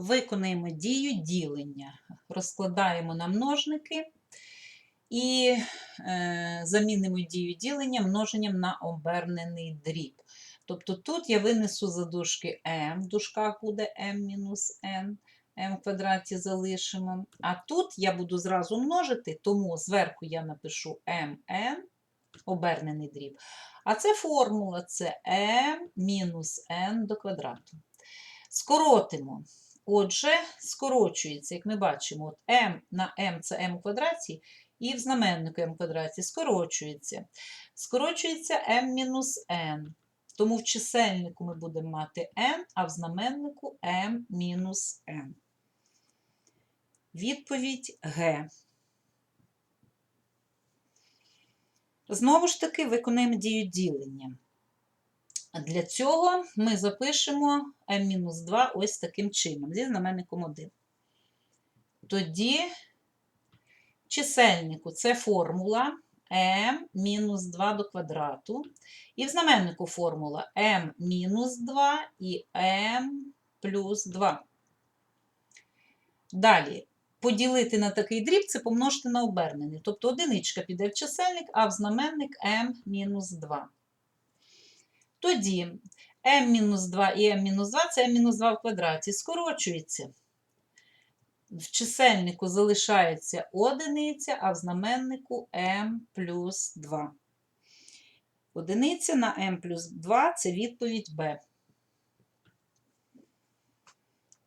виконаємо дію ділення. Розкладаємо на множники і е, замінимо дію ділення множенням на обернений дріб. Тобто тут я винесу за дужки m, в дужках буде m-n, m в квадраті залишимо. А тут я буду зразу множити, тому зверху я напишу mn, обернений дріб. А це формула, це m мінус n до квадрату. Скоротимо. Отже, скорочується, як ми бачимо, от m на m це m у квадраті, і в знаменнику m квадраті скорочується. Скорочується m мінус n. Тому в чисельнику ми будемо мати n, а в знаменнику m мінус n. Відповідь Г. Знову ж таки, виконуємо дію ділення. Для цього ми запишемо m-2 ось таким чином, зі знаменником 1. Тоді чисельнику це формула m-2 до квадрату. І в знаменнику формула m-2 і m плюс 2. Далі, поділити на такий дріб це помножити на обернений. Тобто одиничка піде в чисельник, а в знаменник m-2. Тоді m-2 і m-2 це m-2 в квадраті. Скорочується. В чисельнику залишається одиниця, а в знаменнику m плюс 2. Одиниця на m плюс 2 це відповідь Б.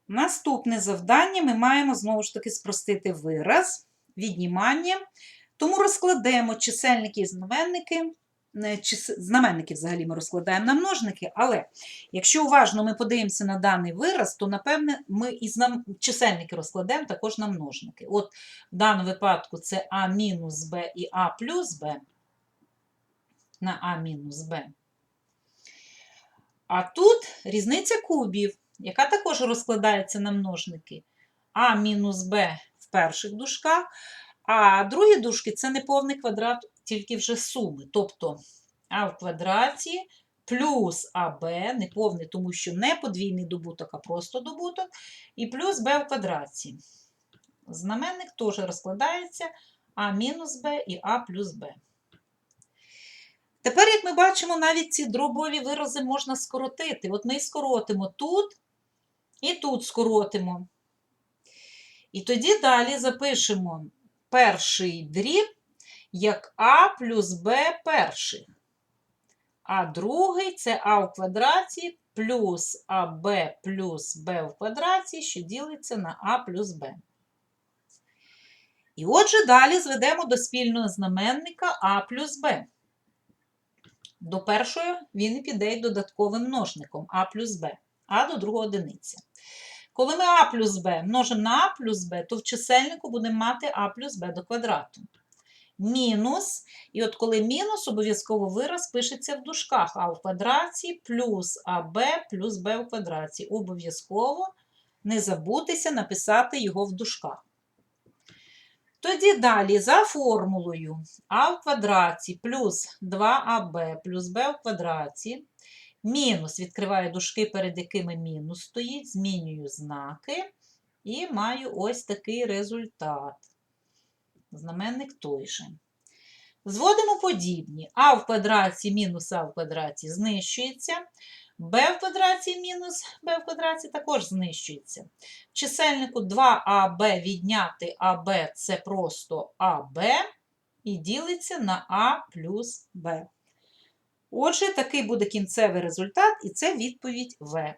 Наступне завдання ми маємо знову ж таки спростити вираз віднімання. Тому розкладемо чисельники і знаменники. Знаменники взагалі ми розкладаємо на множники, але якщо уважно ми подивимося на даний вираз, то напевне ми і знам... чисельники розкладемо також на множники. От в даному випадку це А мінус Б і А плюс Б на А мінус Б. А тут різниця кубів, яка також розкладається на множники. А мінус Б в перших дужках, а другі дужки це неповний квадрат, тільки вже суми. Тобто А в квадраті плюс АБ, неповний, тому що не подвійний добуток, а просто добуток, і плюс Б в квадраті. Знаменник теж розкладається А мінус Б і А плюс Б. Тепер, як ми бачимо, навіть ці дробові вирази можна скоротити. От ми скоротимо тут і тут скоротимо. І тоді далі запишемо перший дріб як А плюс Б перших. А другий це А в квадраті плюс АБ плюс Б в квадраті, що ділиться на А плюс Б. І отже, далі зведемо до спільного знаменника А плюс Б. До першої він піде додатковим множником А плюс Б, а до другого одиниця. Коли ми А плюс Б множимо на А плюс Б, то в чисельнику будемо мати А плюс Б до квадрату. Мінус, і от коли мінус, обов'язково вираз пишеться в дужках А в квадраті плюс АБ плюс Б в квадраті. Обов'язково не забутися написати його в дужках. Тоді далі за формулою а в квадраті плюс 2аб плюс b в квадраті. Мінус відкриваю дужки, перед якими мінус стоїть, змінюю знаки і маю ось такий результат. Знаменник той же. Зводимо подібні. а в квадраті мінус а в квадраті знищується. b в квадраті мінус b в квадраті також знищується. В чисельнику 2аб відняти АБ це просто АБ і ділиться на А плюс Б. Отже, такий буде кінцевий результат, і це відповідь В.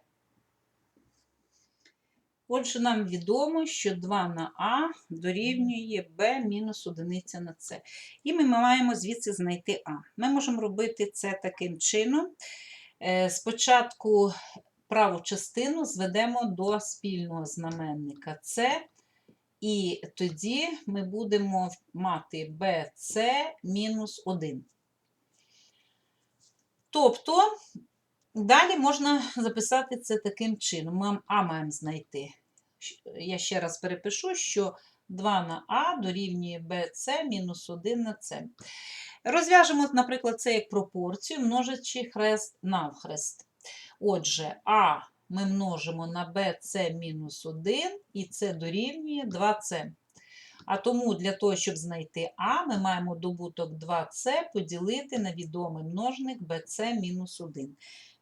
Отже, нам відомо, що 2 на А дорівнює Б мінус 1 на С. І ми маємо звідси знайти А. Ми можемо робити це таким чином. Е, Спочатку праву частину зведемо до спільного знаменника С, і тоді ми будемо мати BC мінус 1. Тобто, далі можна записати це таким чином. Ми А маємо знайти. Я ще раз перепишу, що 2 на А дорівнює BC мінус 1 на С. Розв'яжемо, наприклад, це як пропорцію, множачи хрест навхрест. Отже, А ми множимо на bc мінус 1, і це дорівнює 2c. А тому для того, щоб знайти А, ми маємо добуток 2c поділити на відомий множник bc мінус 1.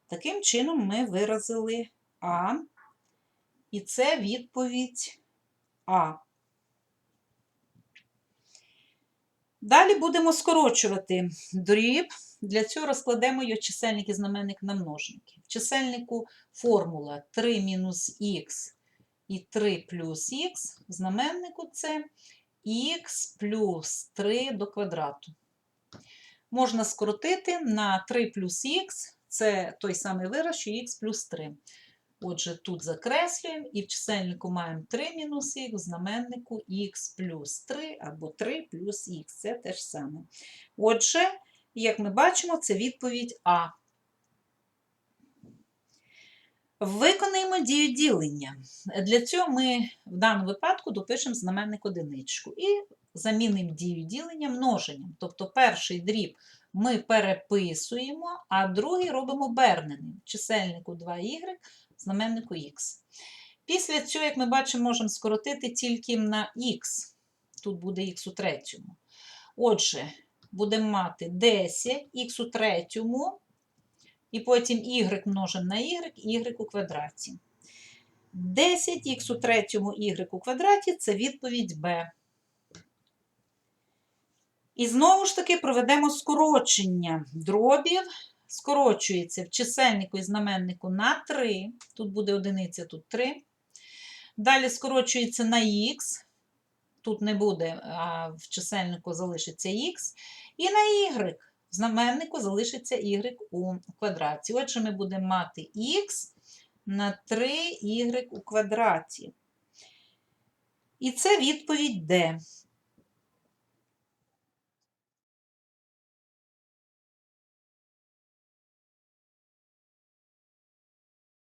Таким чином ми виразили А, і це відповідь А. Далі будемо скорочувати дріб. Для цього розкладемо його чисельник і знаменник на множники. В чисельнику формула 3 мінус х і 3 плюс х, знаменнику це х плюс 3 до квадрату. Можна скоротити на 3 плюс х, це той самий вираз, що х плюс 3. Отже, тут закреслюємо і в чисельнику маємо 3 мінус х, в знаменнику х плюс 3 або 3 плюс х. Це те ж саме. Отже, як ми бачимо, це відповідь А. Виконаємо дію ділення. Для цього ми в даному випадку допишемо знаменник одиничку і замінимо дію ділення множенням. Тобто перший дріб ми переписуємо, а другий робимо оберненим. Чисельнику 2y, знаменнику х. Після цього, як ми бачимо, можемо скоротити тільки на х. Тут буде х у третьому. Отже, будемо мати 10 х у третьому, і потім y множимо на y, y у квадраті. 10х у третьому y у квадраті це відповідь b. І знову ж таки проведемо скорочення дробів. Скорочується в чисельнику і знаменнику на 3. Тут буде одиниця, тут 3. Далі скорочується на х. Тут не буде, а в чисельнику залишиться х. І на y. В знаменнику залишиться y у квадраті. Отже, ми будемо мати х на 3y у квадраті. І це відповідь D.